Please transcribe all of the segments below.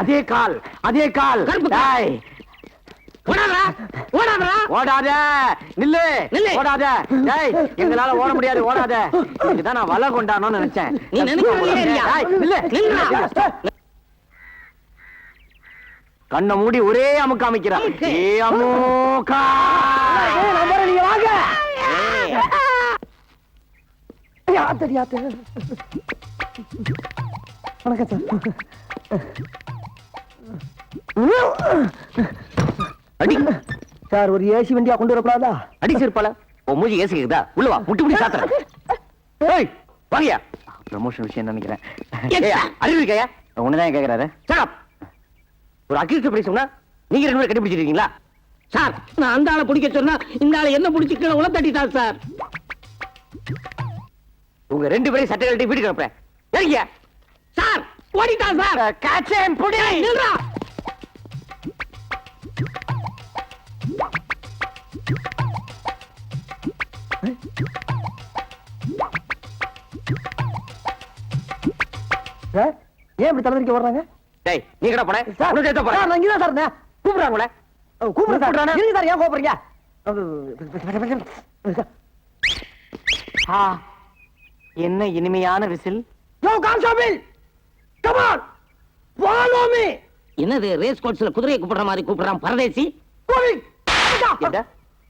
அதே கால் அதே கால். ஓடாத. நில்லு. நில்லு. ஓடாத. டேய் எங்களால ஓட முடியாது. ஓடாத. இதுதான் நான் வலை கொண்டாடணும்னு நினைச்சேன். நீ நில்றா. கண்ணை மூடி ஒரே அமுக்கு அமைக்கிறா. அமுக்கு. ஏ அமுக்கா நீங்க வாங்க. யாத்து வணக்கம் அடி. சார் ஒரு ஏசி வண்டியா கொண்டு வரக்கூடாதா? அடி செருப்பால. உன் மூஞ்சி ஏசி கேக்குதா? உள்ள வா முட்டி முடி சாத்துறேன். ஏய் வாங்கயா ப்ரமோஷன் விஷயம் நினைக்கிறேன். அறிவு இருக்கையா? உன்னதான் கேக்குறாரு. சார் ஒரு அக்யூஸ்ட் பிரைஸ் சொன்னா நீங்க ரெண்டு பேரும் கண்டுபிடிச்சிருக்கீங்களா சார் நான் அந்த ஆளை பிடிக்க சொன்னா இந்த ஆளை என்ன பிடிச்சி கீழே உள்ள தட்டிட்டார் சார் உங்க ரெண்டு பேரும் சட்டை கழட்டி வீட்டுக்கு அனுப்புறேன். ஓடிட்டான் சார் காச்சேன் புடி நில்றா சார் ஏன் இப்படி தலைவரிக்க வர்றாங்க டேய் நீ கடை போன சார் சேர்த்த சார், போறேன் நான் இங்கதான் சார் இருந்தேன். கூப்பிடுறாங்களே ஓ, கூப்பிடுறேன் சார்? இருங்க சார் ஏன் கூப்பிடுறீங்க ஆ, என்ன இனிமையான whistle yo constable come on follow me என்னது ரேஸ் கோர்ஸ்ல குதிரையை கூப்பிடுற மாதிரி கூப்பிடுறான் பரதேசி?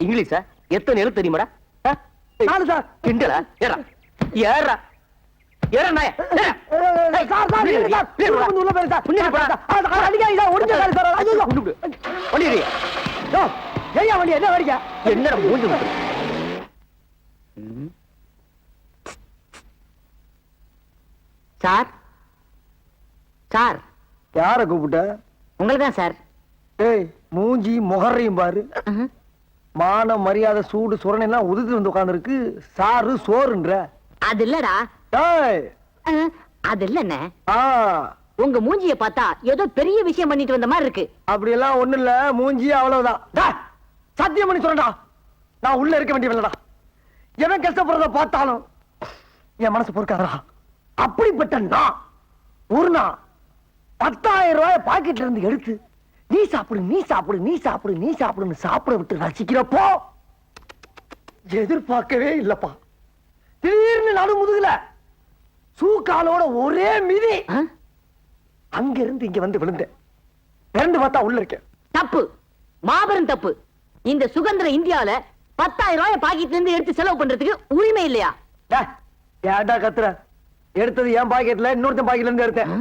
இங்கிலீஷா? எத்தனை எழுத்து தெரியுமாடா? நாலு சார். கிண்டலா? ஏறா. ஏறா. நாய. Sir sir sir. உள்ள சார். போடா. ஒடிஞ்ச சார். ஐயோ கொண்டு ஏய்யா வண்டி என்ன வடிக்க? என்னடா மூஞ்சி விட்டு சார் சார். யார கூப்பிட்ட? உங்களுக்கு தான் சார். ஏய் மூஞ்சி முகரையும் பாரு. மான மரியாதை சூடு சுரணை எல்லாம் உதுத்து வந்து உட்கார்ந்துருக்கு. சாரு சோறுன்ற. அது இல்லடா. அது இல்லண்ணே. உங்க மூஞ்சிய பார்த்தா ஏதோ பெரிய விஷயம் பண்ணிட்டு வந்த மாதிரி இருக்கு. அப்படி எல்லாம் ஒண்ணு இல்ல. மூஞ்சி அவ்வளவுதான். சத்தியம் பண்ணி சொல்றேன்டா. நான் உள்ள இருக்க வேண்டியவன்டா எவன் கஷ்டப்படுறத பார்த்தாலும் என் மனசு பொறுக்காதா அப்படிப்பட்ட நான். ஒரு பத்தாயிரம் ரூபாய் பாக்கெட்ல இருந்து எடுத்து நீ சாப்பிடு நீ சாப்பிடு நீ சாப்பிடு நீ சாப்பிடுன்னு சாப்பிட விட்டு ரசிக்கிறப்போ எதிர்பார்க்கவே இல்லப்பா. திடீர்னு நடு முதுகுல சூக்காலோட ஒரே மிதி. அங்க இருந்து இங்க வந்து விழுந்தேன். பிறந்து பார்த்தா உள்ள இருக்கேன். தப்பு. மாபெரும் தப்பு. இந்த சுதந்திர இந்தியால பத்தாயிரம் ரூபாய் பாக்கெட்ல இருந்து எடுத்து செலவு பண்றதுக்கு உரிமை இல்லையா? ஏன்டா கத்துற? எடுத்தது என் பாக்கெட்ல இன்னொருத்தன் பாக்கெட்ல இருந்து எடுத்தேன்.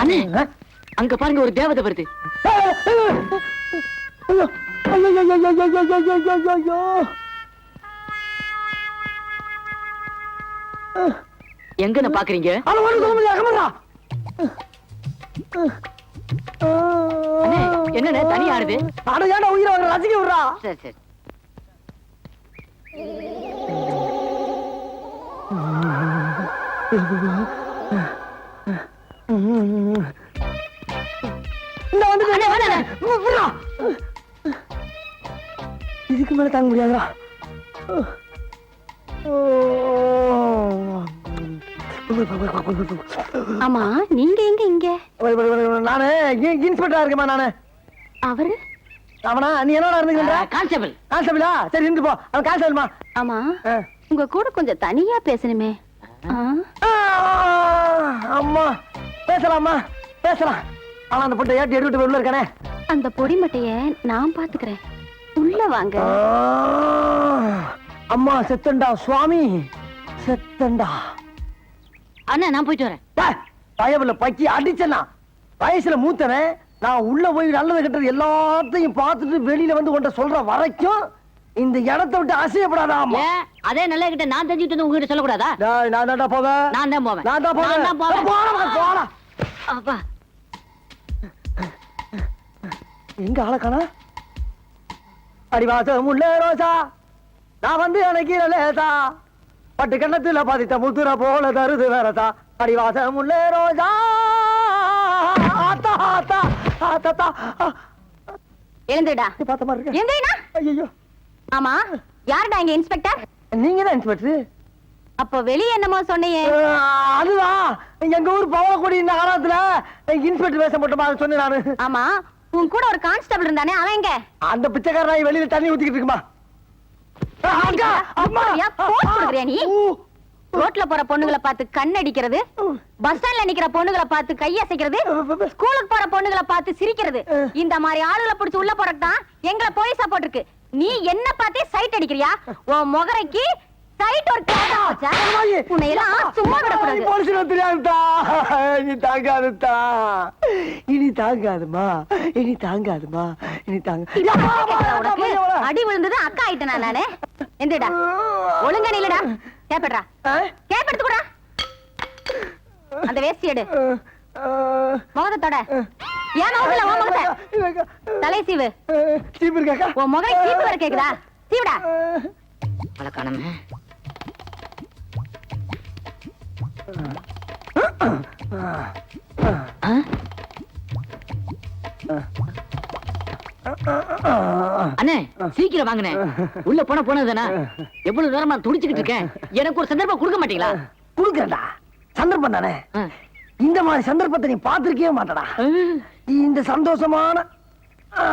அண்ணே அங்க பாருங்க ஒரு தேவதை வருது. எங்க பாக்குறீங்க? என்ன தனி ஆடுது ஆனா ஏன்டா உயிரை வர ரசிக்க விடுறா சரி சரி. Oh, இந்தா. விடுறா. இதுக்கு மேல தாங்க முடியாதுடா. ஆமா நீங்க எங்க இங்க? நானு இன்ஸ்பெக்டரா இருக்கேமா நானு. அவரு? அவனா நீ என்னடா இருந்துக்கின்ற கான்ஸ்டபிள் கான்ஸ்டபிளா சரி இருந்து போ. அவன் கான்ஸ்டபிள்மா ஆமா உங்க கூட கொஞ்சம் தனியா பேசணுமே. ஆ, பேசலாமா? பேசலாம். ஆனா அந்த பொட்டை ஏட்டி எடுத்துட்டு உள்ள இருக்கானே. அந்த பொடிமட்டைய நான் பாத்துக்கிறேன். உள்ள வாங்க. அம்மா செத்தண்டா சுவாமி. செத்தண்டா. அண்ணா நான் போயிட்டு வரேன். டேய், பயவுல பக்கி அடிச்சனா வயசுல மூத்தவன் நான் உள்ள போய் நல்லது கெட்டது எல்லாத்தையும் பார்த்துட்டு வெளியில வந்து உன்ட்ட சொல்ற வரைக்கும் இந்த இடத்தை விட்டு அசையப்படாதாமா ஏன் அதே நல்ல கிட்ட நான் தெரிஞ்சுட்டு உங்ககிட்ட சொல்லக்கூடாதா? நான் தான்டா போவேன்? நான் தான் போவேன். நான் தான் போவேன். நான் தான் போவேன். போடா, போடா. அப்பா எங்க ஆளக்கானா அடிவாசம் உள்ள ரோசா. நான் வந்து எனக்கு லேசா. பட்டு கண்ணத்துல பாதித்த முத்துற போல தருது வேறதா. அடிவாசம் உள்ள ரோசா. ஆத்தா ஆத்தா ஆத்தா. எழுந்துடா பார்த்த மாதிரி இருக்கு. எங்கடா ஐயோ ஆமா யாருடா இங்க இன்ஸ்பெக்டர்? நீங்க தான் இன்ஸ்பெக்டர். அப்ப வெளிய என்னமோ சொன்னையே அதுதான் எங்க ஊர் பவளக்குடி இந்த காலத்துல இன்ஸ்பெக்டர் வேஷம் போட்டோமா அதை சொன்னேன் நானு. ஆமா உன் கூட ஒரு கான்ஸ்டபிள் இருந்தானே அவன் எங்க? அந்த பிச்சைக்காரன் வெளியில தண்ணி ஊத்திக்கிட்டு இருக்குமா? ரோட்ல போற பொண்ணுங்களை பார்த்து கண் அடிக்கிறது பஸ் ஸ்டாண்ட்ல நிக்கிற பொண்ணுங்களை பார்த்து கையசைக்கிறது ஸ்கூலுக்கு போற பொண்ணுங்களை பார்த்து சிரிக்கிறது. இந்த மாதிரி ஆளுகளை புடிச்சு உள்ள போறதுக்கு தான் எங்களை போலீஸா போட்டிருக்கு. நீ என்ன பார்த்தே சைட் அடிக்கிறியா? உன் முகரைக்கு சைட் ஒரு கேட்டா வச்சா உன்னை எல்லாம் சும்மா விடக்கூடாது. போலீஸ்ல தெரியாதுதா இனி தாங்காதுதா இனி தாங்காதுமா. இனி தாங்காதுமா. இனி தாங்க. அடி விழுந்தது அக்கா ஆயிட்டனா நானு? எந்திடா ஒழுங்கா நில்லுடா. கேப்பட்றா. கேப் கூட அந்த வேஷ்டி எடு. முகத்தை தொட. ஏன் முகத்துல உன் முகத்தை? தலை சீவு. சீப்பு இருக்காக்கா உன் முகரை சீப்பு வர கேக்குதா? சீவுடா. வழக்கானமே அண்ணே சீக்கிரம் வாங்கண்ணே. உள்ள போன போனதுதானே? எவ்வளவு நேரமா துடிச்சுக்கிட்டு இருக்கேன். எனக்கு ஒரு சந்தர்ப்பம் கொடுக்க மாட்டீங்களா? குடுக்கறடா சந்தர்ப்பம் தானே. இந்த மாதிரி சந்தர்ப்பத்தை நீ பாத்திருக்கவே மாட்டடா. இந்த சந்தோஷமான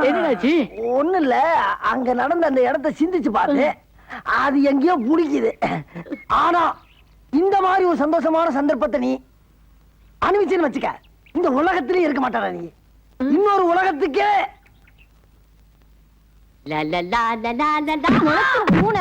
என்னடாச்சு? ஒண்ணு இல்ல அங்க நடந்த அந்த இடத்தை சிந்திச்சு பாரு அது எங்கேயோ புடிக்குது ஆனா இந்த மாதிரி ஒரு சந்தோஷமான சந்தர்ப்பத்தை நீ அனுபவிச்சுன்னு வச்சுக்க இந்த உலகத்திலே இருக்க மாட்டாடா நீ இன்னொரு உலகத்துக்கே. மூணு